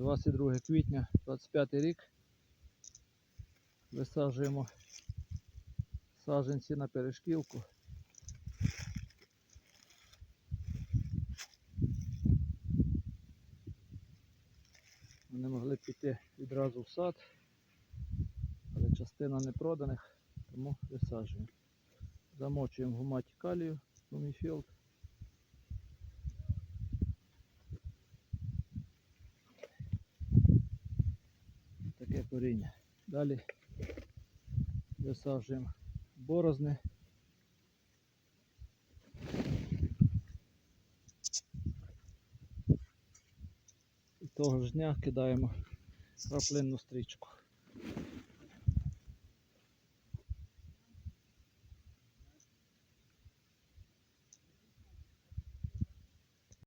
22 квітня 25 рік. Висаджуємо саджанці на перешківку. Вони могли піти відразу в сад, але частина не проданих, тому висаджуємо. Замочуємо гуматі калію, гуміфілд. Таке коріння. Далі висаджуємо борозни. І того ж дня кидаємо краплинну стрічку.